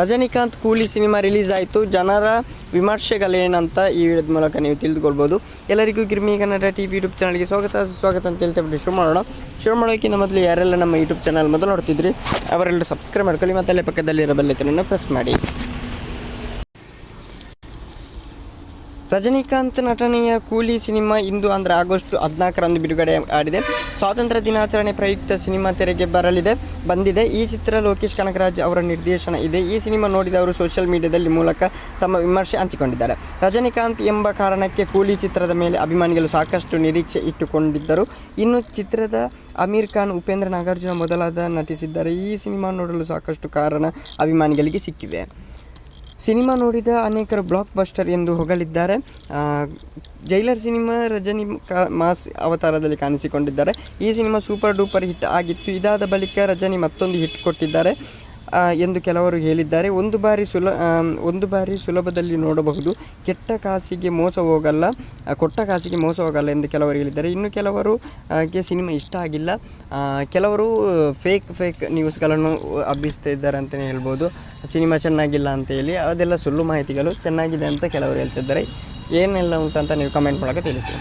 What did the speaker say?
ರಜನಿಕಾಂತ್ ಕೂಲಿ cinema release ಆಯಿತು ಜನರ ವಿಮರ್ಶೆಗಳೇನಂತ ಈ ವಿಡಿಯೋದ ಮೂಲಕ ನೀವು ತಿಳಿದುಕೊಳ್ಬೋದು. ಎಲ್ಲರಿಗೂ Girmi Kannada T V YouTube ಚಾನಲ್ಗೆ ಸ್ವಾಗತ. ಸ್ವಾಗತ ಅಂತ ಹೇಳ್ತಾ ಬಿಟ್ಟು ಶುರು ಮಾಡೋಣ. ಶುರು ಮಾಡೋಕ್ಕಿಂತ ಮೊದಲು ಯಾರೆಲ್ಲ ನಮ್ಮ ಯೂಟ್ಯೂಬ್ ಚಾನಲ್ ಮೊದಲು ನೋಡ್ತಿದ್ರಿ, ಅವರೆಲ್ಲರೂ ಸಬ್ಸ್ಕ್ರೈಬ್ ಮಾಡ್ಕೊಳ್ಳಿ. ಮತ್ತು ಅಲ್ಲೇ ಪಕ್ಕದಲ್ಲಿರೋ ಬೆಲ್ಲೈಕನನ್ನು ಪ್ರೆಸ್ ಮಾಡಿ. ರಜನಿಕಾಂತ್ ನಟನೆಯ ಕೂಲಿ ಸಿನಿಮಾ ಇಂದು ಅಂದರೆ ಆಗಸ್ಟ್ ಹದಿನಾಲ್ಕರಂದು ಬಿಡುಗಡೆ ಆಡಿದೆ ಸ್ವಾತಂತ್ರ್ಯ ದಿನಾಚರಣೆ ಪ್ರಯುಕ್ತ ಸಿನಿಮಾ ತೆರೆಗೆ ಬರಲಿದೆ, ಬಂದಿದೆ. ಈ ಚಿತ್ರ ಲೋಕೇಶ್ ಕನಕರಾಜ್ ಅವರ ನಿರ್ದೇಶನ ಇದೆ. ಈ ಸಿನಿಮಾ ನೋಡಿದವರು ಸೋಷಿಯಲ್ ಮೀಡಿಯಾದಲ್ಲಿ ಮೂಲಕ ತಮ್ಮ ವಿಮರ್ಶೆ ಹಂಚಿಕೊಂಡಿದ್ದಾರೆ. ರಜನಿಕಾಂತ್ ಎಂಬ ಕಾರಣಕ್ಕೆ ಕೂಲಿ ಚಿತ್ರದ ಮೇಲೆ ಅಭಿಮಾನಿಗಳು ಸಾಕಷ್ಟು ನಿರೀಕ್ಷೆ ಇಟ್ಟುಕೊಂಡಿದ್ದರು. ಇನ್ನು ಚಿತ್ರದ ಅಮೀರ್ ಖಾನ್, ಉಪೇಂದ್ರ ನಾಗಾರ್ಜುನ ಮೊದಲಾದ ನಟಿಸಿದ್ದಾರೆ. ಈ ಸಿನಿಮಾ ನೋಡಲು ಸಾಕಷ್ಟು ಕಾರಣ ಅಭಿಮಾನಿಗಳಿಗೆ ಸಿಕ್ಕಿವೆ. ಸಿನಿಮಾ ನೋಡಿದ ಅನೇಕರು ಬ್ಲಾಕ್ ಬಸ್ಟರ್ ಎಂದು ಹೊಗಳಿದ್ದಾರೆ. ಜೈಲರ್ ಸಿನಿಮಾ ರಜನಿ ಮಾಸ್ ಅವತಾರದಲ್ಲಿ ಕಾಣಿಸಿಕೊಂಡಿದ್ದಾರೆ. ಈ ಸಿನಿಮಾ ಸೂಪರ್ ಡೂಪರ್ ಹಿಟ್ ಆಗಿತ್ತು. ಇದಾದ ಬಳಿಕ ರಜನಿ ಮತ್ತೊಂದು ಹಿಟ್ ಕೊಟ್ಟಿದ್ದಾರೆ. ಎಂದು ಕೆಲವರು ಹೇಳಿದ್ದಾರೆ. ಒಂದು ಬಾರಿ ಸುಲ ಒಂದು ಬಾರಿ ಸುಲಭದಲ್ಲಿ ನೋಡಬಹುದು. ಕೆಟ್ಟ ಕಾಸಿಗೆ ಮೋಸ ಹೋಗಲ್ಲ ಕೊಟ್ಟ ಕಾಸಿಗೆ ಮೋಸ ಹೋಗಲ್ಲ ಎಂದು ಕೆಲವರು ಹೇಳಿದ್ದಾರೆ. ಇನ್ನು ಕೆಲವರು ಗೆ ಸಿನಿಮಾ ಇಷ್ಟ ಆಗಿಲ್ಲ. ಕೆಲವರು ಫೇಕ್ ಫೇಕ್ ನ್ಯೂಸ್ಗಳನ್ನು ಹಬ್ಬಿಸ್ತಾ ಇದ್ದಾರೆ ಅಂತಲೇ ಹೇಳ್ಬೋದು. ಸಿನಿಮಾ ಚೆನ್ನಾಗಿಲ್ಲ ಅಂತ ಹೇಳಿ, ಅದೆಲ್ಲ ಸುಳ್ಳು ಮಾಹಿತಿಗಳು ಚೆನ್ನಾಗಿದೆ ಅಂತ ಕೆಲವರು ಹೇಳ್ತಿದ್ದಾರೆ. ಏನೆಲ್ಲ ಉಂಟಂತ ನೀವು ಕಮೆಂಟ್ ಮೂಲಕ ತಿಳಿಸಿ.